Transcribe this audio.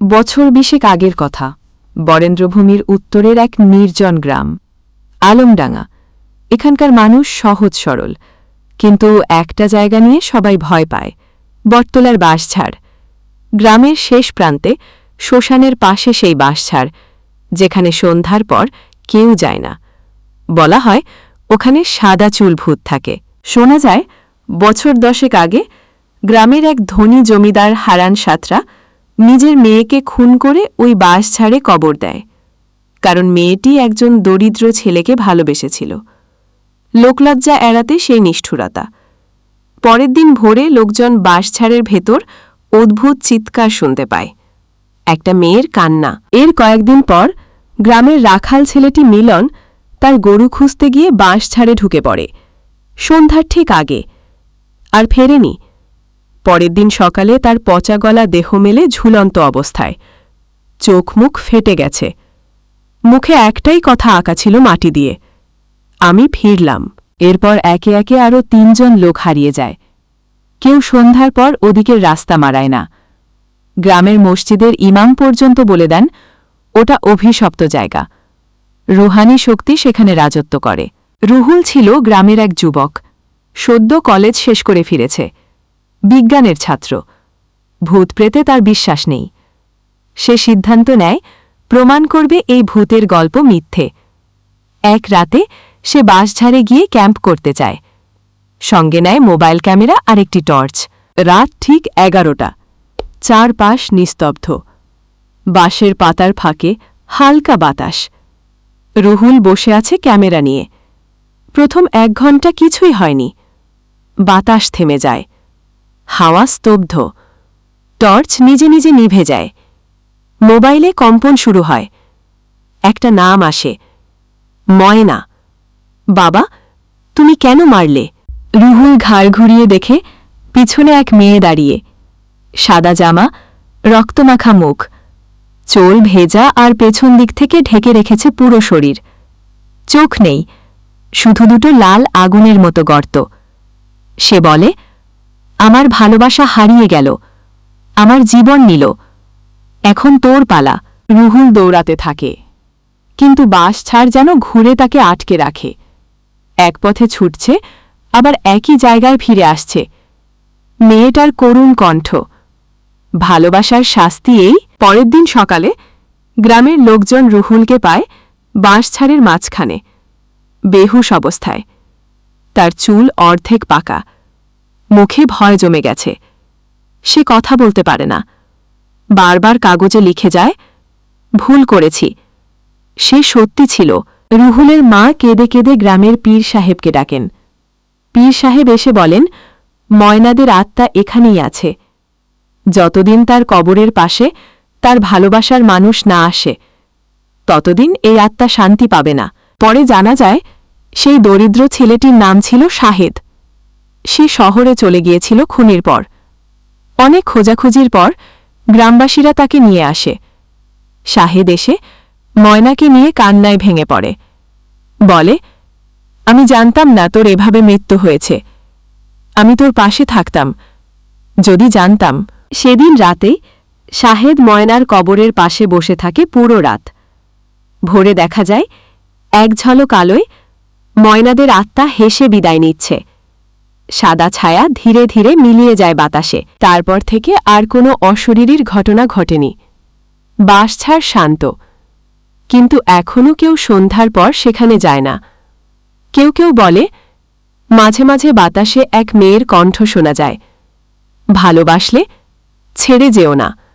বছর বিশেক আগের কথা। বরেন্দ্রভূমির উত্তরের এক নির্জন গ্রাম, আলমডাঙ্গা। এখানকার মানুষ সহজ সরল, কিন্তু একটা জায়গা নিয়ে সবাই ভয় পায়, বটতলার বাঁশঝাড়। গ্রামের শেষ প্রান্তে শ্মশানের পাশে সেই বাঁশঝাড়, যেখানে সন্ধ্যার পর কেউ যায় না। বলা হয়, ওখানে সাদা চুল ভূত থাকে। শোনা যায়, বছর দশেক আগে গ্রামের এক ধনী জমিদার হারান সাতরা নিজের মেয়েকে খুন করে ওই বাঁশ ছাড়ে কবর দেয়। কারণ মেয়েটি একজন দরিদ্র ছেলেকে ভালোবেসেছিল। লোকলজ্জা এড়াতে সেই নিষ্ঠুরতা। পরের দিন ভোরে লোকজন বাঁশঝাড়ের ভেতর অদ্ভুত চিৎকার শুনতে পায়। একটা মেয়ের কান্না। এর কয়েকদিন পর গ্রামের রাখাল ছেলেটি মিলন তার গরু খুঁজতে গিয়ে বাঁশঝাড়ে ঢুকে পড়ে। সন্ধ্যার ঠিক আগে। আর ফেরেনি। পরের দিন সকালে তার পচা গলা দেহ মেলে ঝুলন্ত অবস্থায়। চোখ মুখ ফেটে গেছে। মুখে একটাই কথা আঁকা ছিল মাটি দিয়ে। আমি ফিরলাম। এরপর একে একে আরও তিনজন লোক হারিয়ে যায়। কেউ সন্ধ্যার পর ওদিকের রাস্তা মারায় না। গ্রামের মসজিদের ইমাম পর্যন্ত বলে দেন, ওটা অভিশপ্ত জায়গা। রুহানি শক্তি সেখানে রাজত্ব করে। রুহুল ছিল গ্রামের এক যুবক। সদ্য কলেজ শেষ করে ফিরেছে। বিজ্ঞানের ছাত্র। ভূত প্রেতে তার বিশ্বাস নেই। সে সিদ্ধান্ত নেয়, প্রমাণ করবে এই ভূতের গল্প মিথ্যে। এক রাতে সে বাঁশঝাড়ে গিয়ে ক্যাম্প করতে চায় সঙ্গে নেয় মোবাইল ক্যামেরা আর একটি টর্চ। রাত ঠিক এগারোটা। চারপাশ নিস্তব্ধ। বাঁশের পাতার ফাঁকে হালকা বাতাস। রুহুল বসে আছে ক্যামেরা নিয়ে। প্রথম এক ঘণ্টা কিছুই হয়নি। বাতাস থেমে যায়। হাওয়া স্তব্ধ। টর্চ নিজে নিজে নিভে যায়। মোবাইলে কম্পন শুরু হয়। একটা নাম আসে। ময়না। বাবা, তুমি কেন মারলে? রুহুল ঘাড় ঘুরিয়ে দেখে পিছনে এক মেয়ে দাঁড়িয়ে। সাদা জামা, রক্তমাখা মুখ। চোল ভেজা আর পেছন দিক থেকে ঢেকে রেখেছে পুরো শরীর। চোখ নেই। শুধু দুটো লাল আগুনের মতো গর্ত। সে বলে আমার ভালোবাসা হারিয়ে গেল, আমার জীবন নিল, এখন তোর পালা, রুহুল দৌড়াতে থাকে। কিন্তু বাঁশ ছাড় যেন ঘুরে তাকে আটকে রাখে। এক পথে ছুটছে, আবার একই জায়গায় ফিরে আসছে। মেয়েটার করুণ কণ্ঠ, ভালোবাসার শাস্তি এই, পরের দিন সকালে, গ্রামের লোকজন রুহুলকে পায় বাঁশছাড়ের মাঝখানে, বেহুশ অবস্থায়। তার চুল অর্ধেক পাকা। মুখে ভয় জমে গেছে। সে কথা বলতে পারে না। বারবার কাগজে লিখে যায়, ভুল করেছি। সে সত্যি ছিল। রুহুলের মা কেঁদে কেঁদে গ্রামের পীর সাহেবকে ডাকেন। পীর সাহেব এসে বলেন, ময়নাদের আত্মা এখানেই আছে। যতদিন তার কবরের পাশে তার ভালোবাসার মানুষ না আসে, ততদিন এই আত্মা শান্তি পাবে না। পরে জানা যায়, সেই দরিদ্র ছেলেটির নাম ছিল শাহেদ। সে শহরে চলে গিয়েছিল খুনির পর। অনেক খোঁজাখুঁজির পর গ্রামবাসীরা তাকে নিয়ে আসে। শাহেদ এসে ময়নাকে নিয়ে কান্নায় ভেঙে পড়ে। বলে, আমি জানতাম না তোর এভাবে মৃত্যু হয়েছে। আমি তোর পাশে থাকতাম। যদি জানতাম। সেদিন রাতেই শাহেদ ময়নার কবরের পাশে বসে থাকে পুরো রাত। ভোরে দেখা যায়, এক ঝলক আলোয় ময়নাদের আত্মা হেসে বিদায় নিচ্ছে। সাদা ছায়া ধীরে ধীরে মিলিয়ে যায় বাতাসে। তারপর থেকে আর কোনো অশরীরীর ঘটনা ঘটেনি। বাঁশছাড় শান্ত। কিন্তু এখনও কেউ সন্ধ্যার পর সেখানে যায় না। কেউ কেউ বলে, মাঝে মাঝে বাতাসে এক মেয়ের কণ্ঠ শোনা যায়। ভালোবাসলে ছেড়ে যেও না।